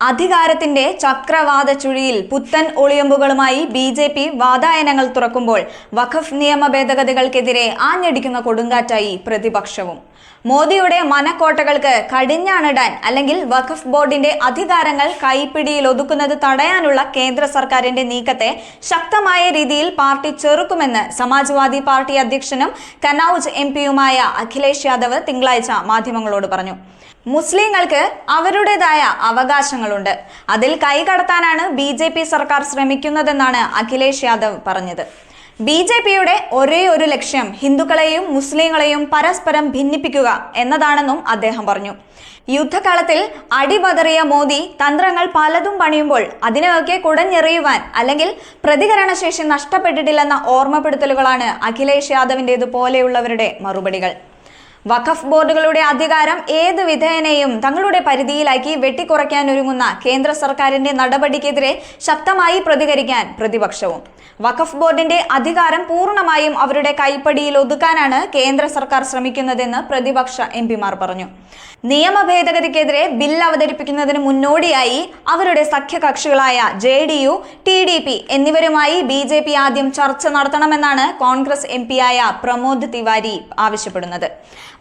അധികാരത്തിന്റെ ചക്രവാത ചുഴിയിൽ പുത്തൻ ഒളിയമ്പുകളുമായി ബി ജെ പി വാതായനങ്ങൾ തുറക്കുമ്പോൾ വഖഫ് നിയമ ഭേദഗതികൾക്കെതിരെ ആഞ്ഞടിക്കുന്ന കൊടുങ്കാറ്റായി പ്രതിപക്ഷവും. മോദിയുടെ മനക്കോട്ടകൾക്ക് കടിഞ്ഞാണിടാൻ അല്ലെങ്കിൽ വഖഫ് ബോർഡിന്റെ അധികാരങ്ങൾ കൈപ്പിടിയിൽ ഒതുക്കുന്നത് തടയാനുള്ള കേന്ദ്ര സർക്കാരിന്റെ നീക്കത്തെ ശക്തമായ രീതിയിൽ പാർട്ടി ചെറുക്കുമെന്ന് സമാജ്വാദി പാർട്ടി അധ്യക്ഷനും കനൌജ് എം പിയുമായ അഖിലേഷ് യാദവ് തിങ്കളാഴ്ച മാധ്യമങ്ങളോട് പറഞ്ഞു. മുസ്ലിങ്ങൾക്ക് അവരുടേതായ അവകാശങ്ങളുണ്ട്. അതിൽ കൈകടത്താനാണ് ബി ജെ പി സർക്കാർ ശ്രമിക്കുന്നതെന്നാണ് അഖിലേഷ് യാദവ് പറഞ്ഞത്. ബി ജെ പിയുടെ ഒരേ ഒരു ലക്ഷ്യം ഹിന്ദുക്കളെയും മുസ്ലിങ്ങളെയും പരസ്പരം ഭിന്നിപ്പിക്കുക എന്നതാണെന്നും അദ്ദേഹം പറഞ്ഞു. യുദ്ധകാലത്തിൽ അടിപതറിയ മോദി തന്ത്രങ്ങൾ പലതും പണിയുമ്പോൾ അതിനെയൊക്കെ കുടഞ്ഞെറിയുവാൻ അല്ലെങ്കിൽ പ്രതികരണശേഷി നഷ്ടപ്പെട്ടിട്ടില്ലെന്ന ഓർമ്മപ്പെടുത്തലുകളാണ് അഖിലേഷ് യാദവിന്റേത് പോലെയുള്ളവരുടെ മറുപടികൾ. വഖഫ് ബോർഡുകളുടെ അധികാരം ഏത് വിധേയനെയും തങ്ങളുടെ പരിധിയിലാക്കി വെട്ടിക്കുറയ്ക്കാൻ ഒരുങ്ങുന്ന കേന്ദ്ര സർക്കാരിന്റെ നടപടിക്കെതിരെ ശക്തമായി പ്രതികരിക്കാൻ പ്രതിപക്ഷവും. വഖഫ് ബോർഡിന്റെ അധികാരം പൂർണമായും അവരുടെ കൈപ്പടിയിൽ ഒതുക്കാനാണ് കേന്ദ്ര സർക്കാർ ശ്രമിക്കുന്നതെന്ന് പ്രതിപക്ഷ എം പറഞ്ഞു. നിയമ ഭേദഗതിക്കെതിരെ ബിൽ അവതരിപ്പിക്കുന്നതിന് മുന്നോടിയായി അവരുടെ സഖ്യകക്ഷികളായ J D U T D P എന്നിവരുമായി ബി ജെ പി ആദ്യം ചർച്ച നടത്തണമെന്നാണ് കോൺഗ്രസ് എം പിയായ പ്രമോദ് തിവാരി ആവശ്യപ്പെടുന്നത്.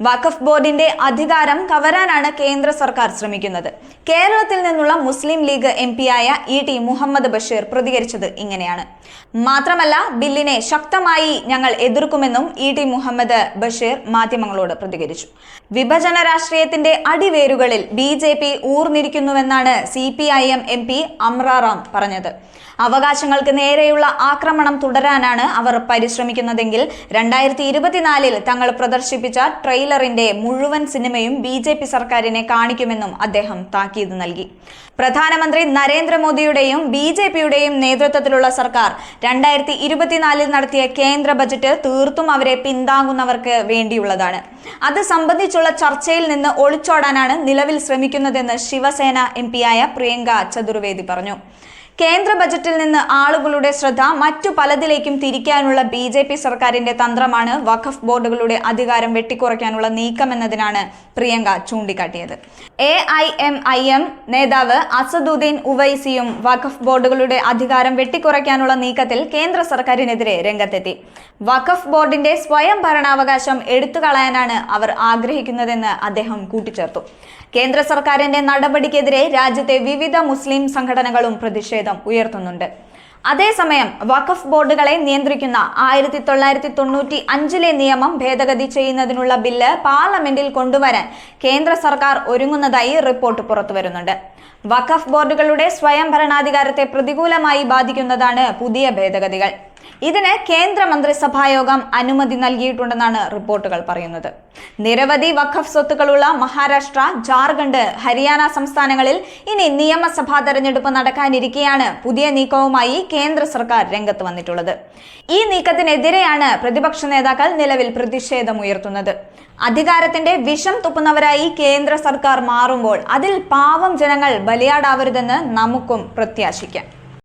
വഖഫ് ബോർഡിന്റെ അധികാരം കവരാനാണ് കേന്ദ്ര സർക്കാർ ശ്രമിക്കുന്നത്. കേരളത്തിൽ നിന്നുള്ള മുസ്ലിം ലീഗ് എം പിയായ ഇ ടി മുഹമ്മദ് ബഷീർ പ്രതികരിച്ചത് ഇങ്ങനെയാണ്. മാത്രമല്ല ബില്ലിനെ ശക്തമായി ഞങ്ങൾ എതിർക്കുമെന്നും ഇ ടി മുഹമ്മദ് ബഷീർ മാധ്യമങ്ങളോട് പ്രതികരിച്ചു. വിഭജന രാഷ്ട്രീയത്തിന്റെ അടിവേരുകളിൽ B J P ഊർന്നിരിക്കുന്നുവെന്നാണ് C P I M M P Amraram പറഞ്ഞത്. അവകാശങ്ങൾക്ക് നേരെയുള്ള ആക്രമണം തുടരാനാണ് അവർ പരിശ്രമിക്കുന്നതെങ്കിൽ രണ്ടായിരത്തി ഇരുപത്തിനാലിൽ തങ്ങൾ പ്രദർശിപ്പിച്ച ട്രെയിലറിന്റെ മുഴുവൻ സിനിമയും ബി ജെ പി സർക്കാരിനെ കാണിക്കുമെന്നും അദ്ദേഹം താക്കീത് നൽകി. പ്രധാനമന്ത്രി നരേന്ദ്രമോദിയുടെയും ബി ജെ പിയുടെയും നേതൃത്വത്തിലുള്ള സർക്കാർ രണ്ടായിരത്തി ഇരുപത്തിനാലിൽ നടത്തിയ കേന്ദ്ര ബജറ്റ് തീർത്തും അവരെ പിന്താങ്ങുന്നവർക്ക് വേണ്ടിയുള്ളതാണ്. അത് സംബന്ധിച്ചുള്ള ചർച്ചയിൽ നിന്ന് ഒളിച്ചോടാനാണ് നിലവിൽ ശ്രമിക്കുന്നതെന്ന് ശിവസേന എം പിയായ പ്രിയങ്ക ചതുർവേദി പറഞ്ഞു. കേന്ദ്ര ബജറ്റിൽ നിന്ന് ആളുകളുടെ ശ്രദ്ധ മറ്റു പലതിലേക്കും തിരിക്കാനുള്ള ബി ജെ പി സർക്കാരിന്റെ തന്ത്രമാണ് വഖഫ് ബോർഡുകളുടെ അധികാരം വെട്ടിക്കുറയ്ക്കാനുള്ള നീക്കമെന്നതിനാണ് Priyanka ചൂണ്ടിക്കാട്ടിയത്. A I M I M നേതാവ് അസദുദ്ദീൻ ഉവൈസിയും വഖഫ് ബോർഡുകളുടെ അധികാരം വെട്ടിക്കുറയ്ക്കാനുള്ള നീക്കത്തിൽ കേന്ദ്ര സർക്കാരിനെതിരെ രംഗത്തെത്തി. വഖഫ് ബോർഡിന്റെ സ്വയം ഭരണാവകാശം എടുത്തുകളയാനാണ് അവർ ആഗ്രഹിക്കുന്നതെന്ന് അദ്ദേഹം കൂട്ടിച്ചേർത്തു. കേന്ദ്ര സർക്കാരിന്റെ നടപടിക്കെതിരെ രാജ്യത്തെ വിവിധ മുസ്ലിം സംഘടനകളും പ്രതിഷേധം ഉയർത്തുന്നുണ്ട്. അതേസമയം വഖഫ് ബോർഡുകളെ നിയന്ത്രിക്കുന്ന ആയിരത്തി തൊള്ളായിരത്തി തൊണ്ണൂറ്റി അഞ്ചിലെ നിയമം ഭേദഗതി ചെയ്യുന്നതിനുള്ള ബില്ല് പാർലമെന്റിൽ കൊണ്ടുവരാൻ കേന്ദ്ര സർക്കാർ ഒരുങ്ങുന്നതായി റിപ്പോർട്ട് പുറത്തുവരുന്നുണ്ട്. വഖഫ് ബോർഡുകളുടെ സ്വയം ഭരണാധികാരത്തെ പ്രതികൂലമായി ബാധിക്കുന്നതാണ് പുതിയ ഭേദഗതികൾ. ഇതിന് കേന്ദ്ര മന്ത്രിസഭായോഗം അനുമതി നൽകിയിട്ടുണ്ടെന്നാണ് റിപ്പോർട്ടുകൾ പറയുന്നത്. നിരവധി വഖഫ് സ്വത്തുക്കളുള്ള മഹാരാഷ്ട്ര ജാർഖണ്ഡ് ഹരിയാന സംസ്ഥാനങ്ങളിൽ ഇനി നിയമസഭാ തെരഞ്ഞെടുപ്പ് നടക്കാനിരിക്കെയാണ് പുതിയ നീക്കവുമായി കേന്ദ്ര സർക്കാർ രംഗത്ത് വന്നിട്ടുള്ളത്. ഈ നീക്കത്തിനെതിരെയാണ് പ്രതിപക്ഷ നേതാക്കൾ നിലവിൽ പ്രതിഷേധമുയർത്തുന്നത്. അധികാരത്തിന്റെ വിഷം തുപ്പുന്നവരായി കേന്ദ്ര സർക്കാർ മാറുമ്പോൾ അതിൽ പാവം ജനങ്ങൾ ബലിയാടാവരുതെന്ന് നമുക്കും പ്രത്യാശിക്കാം.